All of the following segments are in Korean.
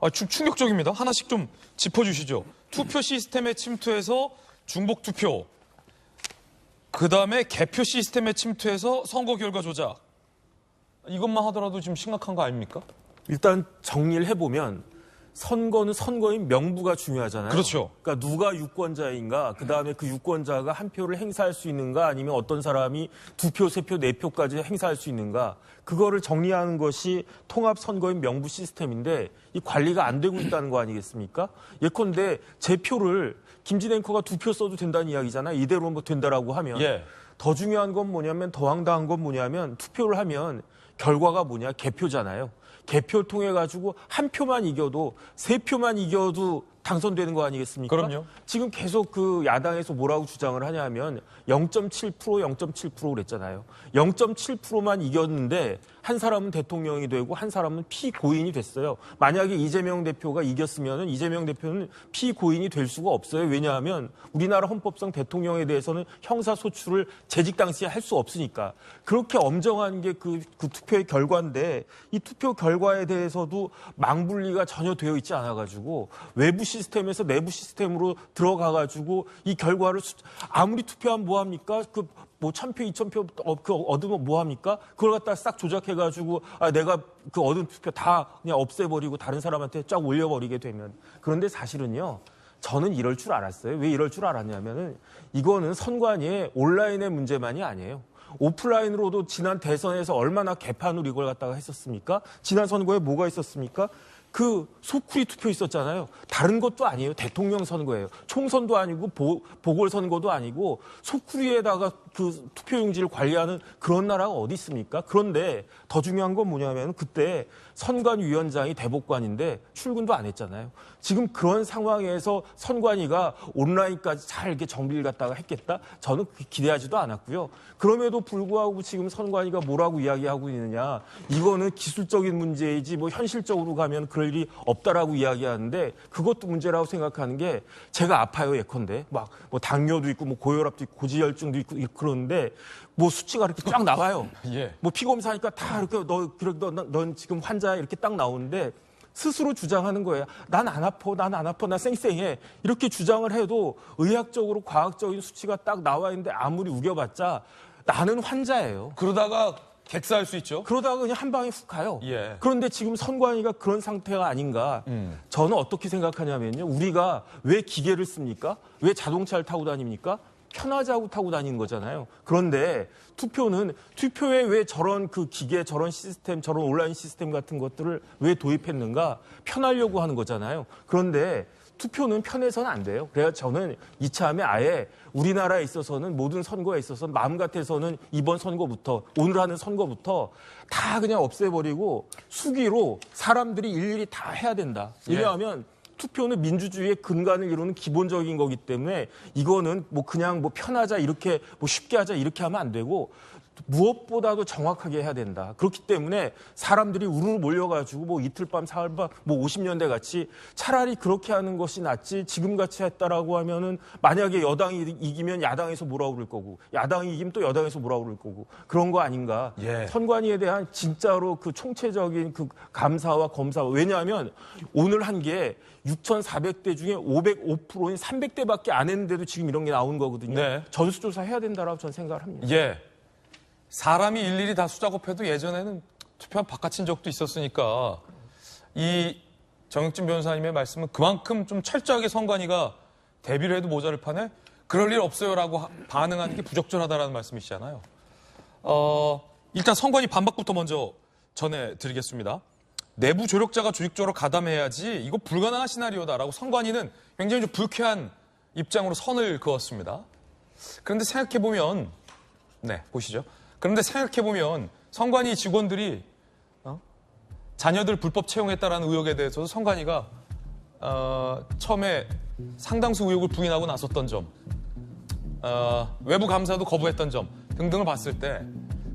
아, 좀 충격적입니다. 하나씩 좀 짚어주시죠. 투표 시스템에 침투해서 중복 투표. 그 다음에 개표 시스템에 침투해서 선거 결과 조작. 이것만 하더라도 지금 심각한 거 아닙니까? 일단 정리를 해보면 선거는 선거인 명부가 중요하잖아요. 그렇죠. 그러니까 누가 유권자인가, 그 다음에 그 유권자가 한 표를 행사할 수 있는가, 아니면 어떤 사람이 두 표, 세 표, 네 표까지 행사할 수 있는가, 그거를 정리하는 것이 통합 선거인 명부 시스템인데 이 관리가 안 되고 있다는 거 아니겠습니까? 예컨대 제 표를 김진 앵커가 두 표 써도 된다는 이야기잖아요. 이대로 뭐 된다라고 하면. 예. 더 중요한 건 뭐냐면 더 황당한 건 뭐냐면 투표를 하면 결과가 뭐냐 개표잖아요. 개표 통해 가지고 한 표만 이겨도 세 표만 이겨도 당선되는 거 아니겠습니까? 그럼요. 지금 계속 그 야당에서 뭐라고 주장을 하냐면 0.7% 0.7% 그랬잖아요. 0.7%만 이겼는데 한 사람은 대통령이 되고 한 사람은 피고인이 됐어요. 만약에 이재명 대표가 이겼으면은 이재명 대표는 피고인이 될 수가 없어요. 왜냐하면 우리나라 헌법상 대통령에 대해서는 형사 소출을 재직 당시에 할 수 없으니까 그렇게 엄정한 게그 그 투표의 결과인데 이 투표 결과에 대해서도 망분리가 전혀 되어 있지 않아 가지고 외부 시 스템에서 내부 시스템으로 들어가 가지고 이 결과를 수- 아무리 투표하면 뭐 합니까? 그 뭐 천표 이천 표 어, 그 얻으면 뭐 합니까? 그걸 갖다 싹 조작해 가지고 아 내가 그 얻은 투표 다 그냥 없애버리고 다른 사람한테 쫙 올려버리게 되면 그런데 사실은요. 저는 이럴 줄 알았어요. 왜 이럴 줄 알았냐면은 이거는 선관위의 온라인의 문제만이 아니에요. 오프라인으로도 지난 대선에서 얼마나 개판으로 이걸 갖다가 했었습니까? 지난 선거에 뭐가 있었습니까? 그 소쿠리 투표 있었잖아요. 다른 것도 아니에요. 대통령 선거예요. 총선도 아니고 보, 보궐선거도 아니고 소쿠리에다가 그 투표용지를 관리하는 그런 나라가 어디 있습니까? 그런데 더 중요한 건 뭐냐면 그때 선관위원장이 대법관인데 출근도 안 했잖아요. 지금 그런 상황에서 선관위가 온라인까지 잘 이렇게 정비를 갖다가 했겠다? 저는 기대하지도 않았고요. 그럼에도 불구하고 지금 선관위가 뭐라고 이야기하고 있느냐. 이거는 기술적인 문제이지 뭐 현실적으로 가면 그럴 일이 없다라고 이야기하는데 그것도 문제라고 생각하는 게 제가 아파요 예컨대 막 뭐 당뇨도 있고 뭐 고혈압도 있고 고지혈증도 있고 그 러는데 뭐 수치가 이렇게 쫙 나와요. 예. 뭐 피검사니까 다 이렇게 너 그래 너, 넌 지금 환자 이렇게 딱 나오는데 스스로 주장하는 거예요. 난 안 아파, 난 안 아파, 나 쌩쌩해. 이렇게 주장을 해도 의학적으로 과학적인 수치가 딱 나와 있는데 아무리 우겨봤자 나는 환자예요. 그러다가 객사할 수 있죠. 그러다가 그냥 한 방에 훅 가요. 예. 그런데 지금 선관위가 그런 상태가 아닌가. 음. 저는 어떻게 생각하냐면요. 우리가 왜 기계를 씁니까? 왜 자동차를 타고 다닙니까? 편하자고 타고 다니는 거잖아요. 그런데 투표는 투표에 왜 저런 그 기계, 저런 시스템, 저런 온라인 시스템 같은 것들을 왜 도입했는가? 편하려고 하는 거잖아요. 그런데 투표는 편해서는 안 돼요. 그래서 저는 이참에 아예 우리나라에 있어서는 모든 선거에 있어서 마음 같아서는 이번 선거부터 오늘 하는 선거부터 다 그냥 없애버리고 수기로 사람들이 일일이 다 해야 된다. 왜냐하면 투표는 민주주의의 근간을 이루는 기본적인 거기 때문에 이거는 뭐 그냥 뭐 편하자 이렇게 뭐 쉽게 하자 이렇게 하면 안 되고 무엇보다도 정확하게 해야 된다. 그렇기 때문에 사람들이 우르르 몰려가지고 뭐 이틀 밤, 사흘 밤, 뭐 50년대 같이 차라리 그렇게 하는 것이 낫지 지금 같이 했다라고 하면은 만약에 여당이 이기면 야당에서 뭐라 그럴 거고 야당이 이기면 또 여당에서 뭐라 그럴 거고 그런 거 아닌가. 예. 선관위에 대한 진짜로 그 총체적인 그 감사와 검사. 왜냐하면 오늘 한 게 6,400대 중에 505%인 300대밖에 안 했는데도 지금 이런 게 나온 거거든요. 네. 전수조사 해야 된다라고 저는 생각을 합니다. 예. 사람이 일일이 다 수작업해도 예전에는 투표한 바깥인 적도 있었으니까 이 정혁진 변호사님의 말씀은 그만큼 좀 철저하게 선관위가 대비를 해도 모자를 판에 그럴 일 없어요라고 하- 반응하는 게 부적절하다라는 말씀이시잖아요. 어, 일단 선관위 반박부터 먼저 전해드리겠습니다. 내부 조력자가 조직적으로 가담해야지 이거 불가능한 시나리오다라고 선관위는 굉장히 좀 불쾌한 입장으로 선을 그었습니다. 그런데 생각해보면 네, 보시죠. 그런데 생각해보면 선관위 직원들이 어? 자녀들 불법 채용했다라는 의혹에 대해서도 선관위가 어, 처음에 상당수 의혹을 부인하고 나섰던 점, 어, 외부 감사도 거부했던 점 등등을 봤을 때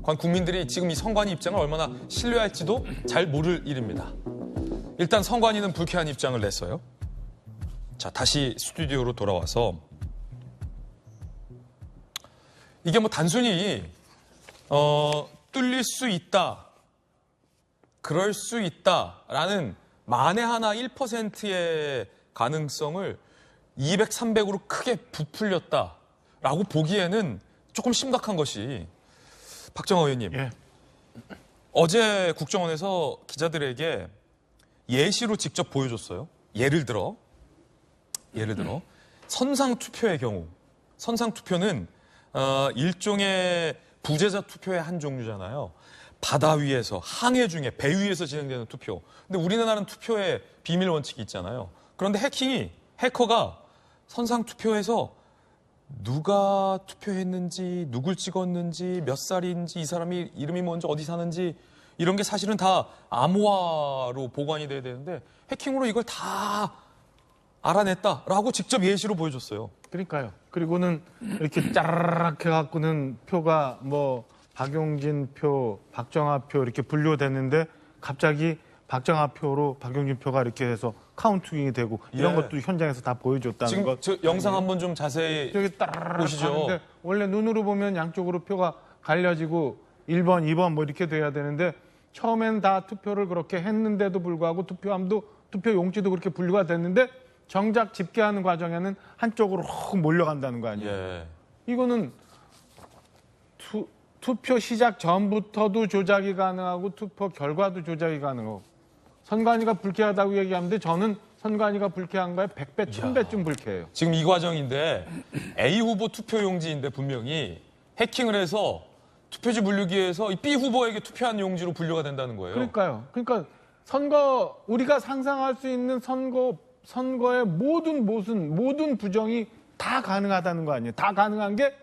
관 국민들이 지금 이 선관위 입장을 얼마나 신뢰할지도 잘 모를 일입니다. 일단 선관위는 불쾌한 입장을 냈어요. 자, 다시 스튜디오로 돌아와서 이게 뭐 단순히 어, 뚫릴 수 있다, 그럴 수 있다 라는 만에 하나 1%의 가능성을 200, 300으로 크게 부풀렸다 라고 보기에는 조금 심각한 것이 박정호 의원님 예. 어제 국정원에서 기자들에게 예시로 직접 보여줬어요. 예를 들어, 예를 들어 선상 투표의 경우, 선상 투표는 어, 일종의 부재자 투표의 한 종류잖아요. 바다 위에서 항해 중에 배 위에서 진행되는 투표. 근데 우리나라는 투표에 비밀 원칙이 있잖아요. 그런데 해킹이 해커가 선상 투표에서 누가 투표했는지, 누굴 찍었는지, 몇 살인지, 이 사람이 이름이 뭔지, 어디 사는지, 이런 게 사실은 다 암호화로 보관이 돼야 되는데, 해킹으로 이걸 다 알아냈다라고 직접 예시로 보여줬어요. 그러니까요. 그리고는 이렇게 짜라락 해갖고는 표가 뭐 박용진 표, 박정아 표 이렇게 분류됐는데 갑자기 박정아 표로 박용진 표가 이렇게 해서 카운팅이 되고 이런 예. 것도 현장에서 다 보여줬다는 지금 것. 저 영상 한번 좀 자세히 저기 따라락 보시죠. 원래 눈으로 보면 양쪽으로 표가 갈려지고 1번, 2번 뭐 이렇게 돼야 되는데 처음엔 다 투표를 그렇게 했는데도 불구하고 투표함도 투표 용지도 그렇게 분류가 됐는데 정작 집계하는 과정에는 한쪽으로 확 몰려간다는 거 아니에요. 예. 이거는 투, 투표 시작 전부터도 조작이 가능하고 투표 결과도 조작이 가능하고 선관위가 불쾌하다고 얘기하는데 저는 선관위가 불쾌한 거에 100배, 1000배쯤 불쾌해요. 지금 이 과정인데 A 후보 투표 용지인데 분명히 해킹을 해서 투표지 분류기에서 이 B 후보에게 투표한 용지로 분류가 된다는 거예요. 그러니까요. 그러니까 선거 우리가 상상할 수 있는 선거 선거의 모든 모든 모든 부정이 다 가능하다는 거 아니에요. 다 가능한 게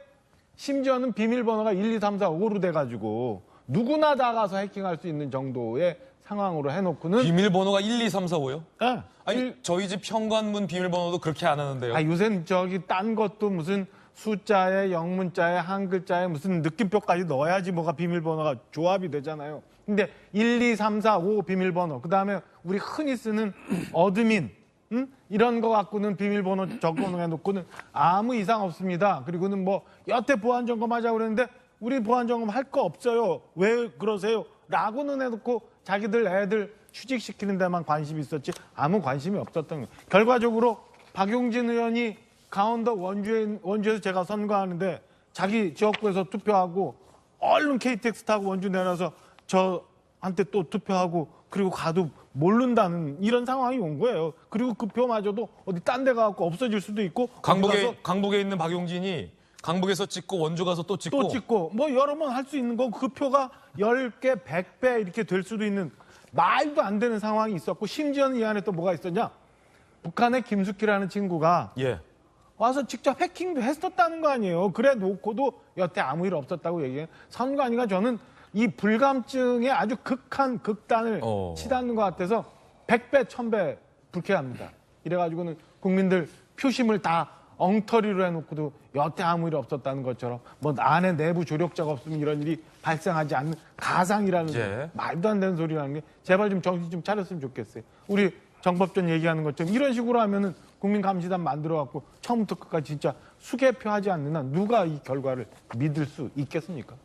심지어는 비밀번호가 1, 2, 3, 4, 5로 돼가지고 누구나 나가서 해킹할 수 있는 정도의 상황으로 해놓고는 비밀번호가 1, 2, 3, 4, 5요? 예. 아니 일- 저희 집 현관문 비밀번호도 그렇게 안 하는데요. 아, 요새는 저기 딴 것도 무슨 숫자에 영문자에 한글자에 무슨 느낌표까지 넣어야지 뭐가 비밀번호가 조합이 되잖아요. 근데 1, 2, 3, 4, 5 비밀번호. 그다음에 우리 흔히 쓰는 어드민 응? 이런 거 갖고는 비밀번호 적어놓아 놓고는 아무 이상 없습니다. 그리고는 뭐 여태 보안 점검 하자고 그랬는데 우리 보안 점검 할 거 없어요. 왜 그러세요? 라고는 해놓고 자기들 애들 취직시키는 데만 관심이 있었지 아무 관심이 없었던 거예요. 결과적으로 박용진 의원이 강원도 원주에, 원주에서 제가 선거하는데 자기 지역구에서 투표하고 얼른 KTX 타고 원주 내려서 저한테 또 투표하고 그리고 가도 모른다는 이런 상황이 온 거예요. 그리고 그 표마저도 어디 딴 데 가갖고 없어질 수도 있고 강북에 강북에 있는 박용진이 강북에서 찍고 원주 가서 또 찍고 또 찍고 뭐 여러 번 할 수 있는 거 그 표가 10개, 100배 이렇게 될 수도 있는 말도 안 되는 상황이 있었고 심지어는 이 안에 또 뭐가 있었냐? 북한의 김숙기라는 친구가 예. 와서 직접 해킹도 했었다는 거 아니에요. 그래 놓고도 여태 아무 일 없었다고 얘기해. 선관위가 저는 이 불감증의 아주 극한 극단을 어. 치닫는 것 같아서 100배, 1000배 불쾌합니다. 이래가지고는 국민들 표심을 다 엉터리로 해놓고도 여태 아무 일 없었다는 것처럼 뭐 안에 내부 조력자가 없으면 이런 일이 발생하지 않는 가상이라는 예. 말도 안 되는 소리라는 게 제발 좀 정신 좀 차렸으면 좋겠어요. 우리 정법전 얘기하는 것처럼 이런 식으로 하면은 국민 감시단 만들어 갖고 처음부터 끝까지 진짜 수개표 하지 않는 한 누가 이 결과를 믿을 수 있겠습니까?